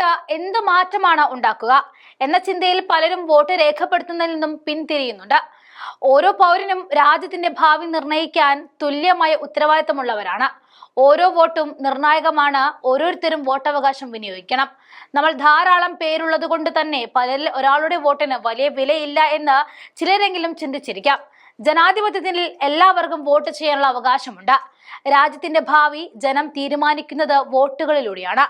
Vote എന്ത് മാറ്റമാണ് ഉണ്ടാക്കുക എന്ന ചിന്തയിൽ പലരും വോട്ട് രേഖപ്പെടുത്തുന്നതിൽ നിന്നും പിന്തിരിയുന്നുണ്ട്. ഓരോ പൗരനും രാജ്യത്തിന്റെ ഭാവി നിർണയിക്കാൻ തുല്യമായ ഉത്തരവാദിത്തമുള്ളവരാണ്. ഓരോ വോട്ടും നിർണായകമാണ്. ഓരോരുത്തരും വോട്ടവകാശം വിനിയോഗിക്കണം. നമ്മൾ ധാരാളം പേരുള്ളത് കൊണ്ട് തന്നെ പലരിൽ ഒരാളുടെ വോട്ടിന് വലിയ വിലയില്ല എന്ന് ചിലരെങ്കിലും ചിന്തിച്ചിരിക്കാം. ജനാധിപത്യത്തിൽ എല്ലാവർക്കും വോട്ട് ചെയ്യാനുള്ള അവകാശമുണ്ട്. രാജ്യത്തിന്റെ ഭാവി ജനം തീരുമാനിക്കുന്നത് വോട്ടുകളിലൂടെയാണ്.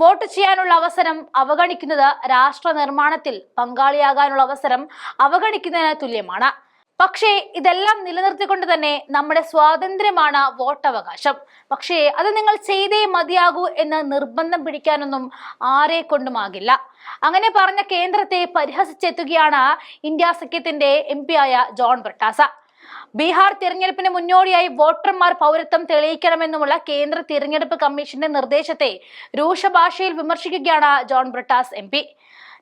വോട്ട് ചെയ്യാനുള്ള അവസരം അവഗണിക്കുന്നത് രാഷ്ട്ര നിർമ്മാണത്തിൽ പങ്കാളിയാകാനുള്ള അവസരം അവഗണിക്കുന്നതിന് തുല്യമാണ്. പക്ഷേ ഇതെല്ലാം നിലനിർത്തിക്കൊണ്ട് തന്നെ നമ്മുടെ സ്വാതന്ത്ര്യമാണ് വോട്ടവകാശം. പക്ഷേ അത് നിങ്ങൾ ചെയ്തേ മതിയാകൂ എന്ന് നിർബന്ധം പിടിക്കാനൊന്നും ആരെ കൊണ്ടുമാകില്ല. അങ്ങനെ പറഞ്ഞ കേന്ദ്രത്തെ പരിഹസിച്ചെത്തുകയാണ് ഇന്ത്യ സഖ്യത്തിന്റെ എം ആയ ജോൺ ബ്രിട്ടാസ. ബീഹാർ തിരഞ്ഞെടുപ്പിന് മുന്നോടിയായി വോട്ടർമാർ പൗരത്വം തെളിയിക്കണമെന്നുമുള്ള കേന്ദ്ര തിരഞ്ഞെടുപ്പ് കമ്മീഷന്റെ നിർദ്ദേശത്തെ രൂക്ഷ ഭാഷയിൽ വിമർശിക്കുകയാണ് ജോൺ ബ്രിട്ടാസ് എം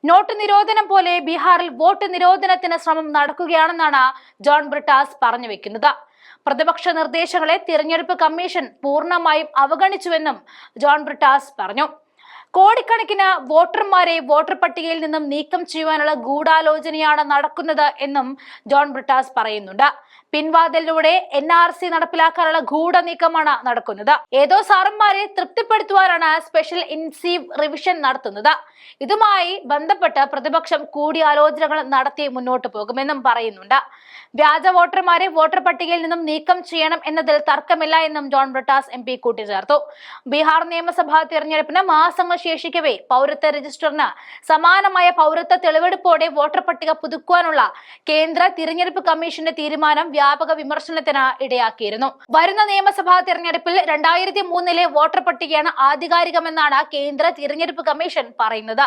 നോട്ട് നിരോധനം പോലെ ബീഹാറിൽ വോട്ട് നിരോധനത്തിന് ശ്രമം നടക്കുകയാണെന്നാണ് ജോൺ ബ്രിട്ടാസ് പറഞ്ഞു വെക്കുന്നത്. പ്രതിപക്ഷ നിർദ്ദേശങ്ങളെ തിരഞ്ഞെടുപ്പ് കമ്മീഷൻ പൂർണമായും അവഗണിച്ചുവെന്നും ജോൺ ബ്രിട്ടാസ് പറഞ്ഞു. കോടിക്കണക്കിന് വോട്ടർമാരെ വോട്ടർ പട്ടികയിൽ നിന്നും നീക്കം ചെയ്യുവാനുള്ള ഗൂഢാലോചനയാണ് നടക്കുന്നത് എന്നും ജോൺ ബ്രിട്ടാസ് പറയുന്നുണ്ട്. പിൻവാതിലൂടെ എൻ ആർ സി നടപ്പിലാക്കാനുള്ള ഗൂഢനീക്കമാണ് നടക്കുന്നത്. ഏതോ സാറന്മാരെ തൃപ്തിപ്പെടുത്തുവാനാണ് സ്പെഷ്യൽ ഇൻസീവ് റിവിഷൻ നടത്തുന്നത്. ഇതുമായി ബന്ധപ്പെട്ട് പ്രതിപക്ഷം കൂടിയാലോചനകൾ നടത്തി മുന്നോട്ട് പോകുമെന്നും പറയുന്നുണ്ട്. വ്യാജ വോട്ടർമാരെ വോട്ടർ പട്ടികയിൽ നിന്നും നീക്കം ചെയ്യണം എന്നതിൽ തർക്കമില്ല എന്നും ജോൺ ബ്രിട്ടാസ് എം പി കൂട്ടിച്ചേർത്തു. ബീഹാർ നിയമസഭാ തിരഞ്ഞെടുപ്പിന് മാസങ്ങൾ ശേഷിക്കവേ പൗരത്വ രജിസ്റ്ററിന് സമാനമായ പൗരത്വ തെളിവെടുപ്പോടെ വോട്ടർ പട്ടിക പുതുക്കുവാനുള്ള കേന്ദ്ര തിരഞ്ഞെടുപ്പ് കമ്മീഷന്റെ തീരുമാനം വ്യാപക വിമർശനത്തിന് ഇടയാക്കിയിരുന്നു. വരുന്ന നിയമസഭാ തിരഞ്ഞെടുപ്പിൽ രണ്ടായിരത്തി മൂന്നിലെ വോട്ടർ പട്ടികയാണ് ആധികാരികമെന്നാണ് കേന്ദ്ര തിരഞ്ഞെടുപ്പ് കമ്മീഷൻ പറയുന്നത്.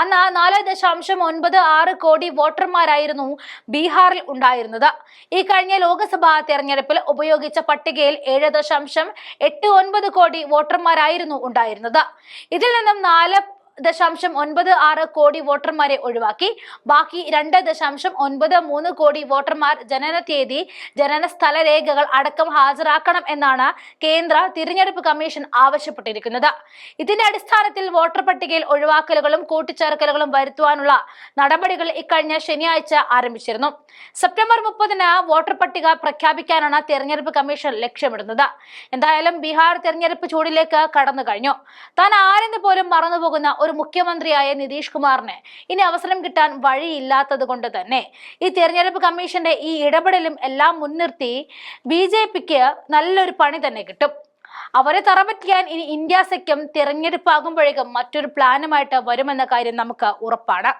അന്ന് നാല് ദശാംശം ഒൻപത് ആറ് കോടി വോട്ടർമാരായിരുന്നു ബീഹാറിൽ ഉണ്ടായിരുന്നത്. ഈ കഴിഞ്ഞ ലോക്സഭാ തെരഞ്ഞെടുപ്പിൽ ഉപയോഗിച്ച പട്ടികയിൽ ഏഴ് ദശാംശം എട്ട് ഒൻപത് കോടി വോട്ടർമാരായിരുന്നു ഉണ്ടായിരുന്നത്. ഇതിൽ നിന്നും നാല് ദശാംശം ഒൻപത് ആറ് കോടി വോട്ടർമാരെ ഒഴിവാക്കി. ബാക്കി രണ്ട് ദശാംശം ഒൻപത് മൂന്ന് കോടി വോട്ടർമാർ ജനന തീയതി ജനന സ്ഥല രേഖകൾ അടക്കം ഹാജരാക്കണം എന്നാണ് കേന്ദ്ര തിരഞ്ഞെടുപ്പ് കമ്മീഷൻ ആവശ്യപ്പെട്ടിരിക്കുന്നത്. ഇതിന്റെ അടിസ്ഥാനത്തിൽ വോട്ടർ പട്ടികയിൽ ഒഴിവാക്കലുകളും കൂട്ടിച്ചേർക്കലുകളും വരുത്തുവാനുള്ള നടപടികൾ ഇക്കഴിഞ്ഞ ശനിയാഴ്ച ആരംഭിച്ചിരുന്നു. സെപ്റ്റംബർ മുപ്പതിന് വോട്ടർ പട്ടിക പ്രഖ്യാപിക്കാനാണ് തിരഞ്ഞെടുപ്പ് കമ്മീഷൻ ലക്ഷ്യമിടുന്നത്. എന്തായാലും ബീഹാർ തിരഞ്ഞെടുപ്പ് ചൂടിലേക്ക് കടന്നു കഴിഞ്ഞു താൻ ആരെന്ന് പോലും മറന്നുപോകുന്ന ഒരു മുഖ്യമന്ത്രിയായ നിതീഷ് കുമാറിന് ഇനി അവസരം കിട്ടാൻ വഴിയില്ലാത്തത് കൊണ്ട് തന്നെ. ഈ തെരഞ്ഞെടുപ്പ് കമ്മീഷന്റെ ഈ ഇടപെടലും എല്ലാം മുൻനിർത്തി ബി ജെ പിക്ക് നല്ലൊരു പണി തന്നെ കിട്ടും. അവരെ തറപറ്റിക്കാൻ ഇനി ഇന്ത്യ സഖ്യം തിരഞ്ഞെടുപ്പാകുമ്പോഴേക്കും മറ്റൊരു പ്ലാനുമായിട്ട് വരുമെന്ന കാര്യം നമുക്ക് ഉറപ്പാണ്.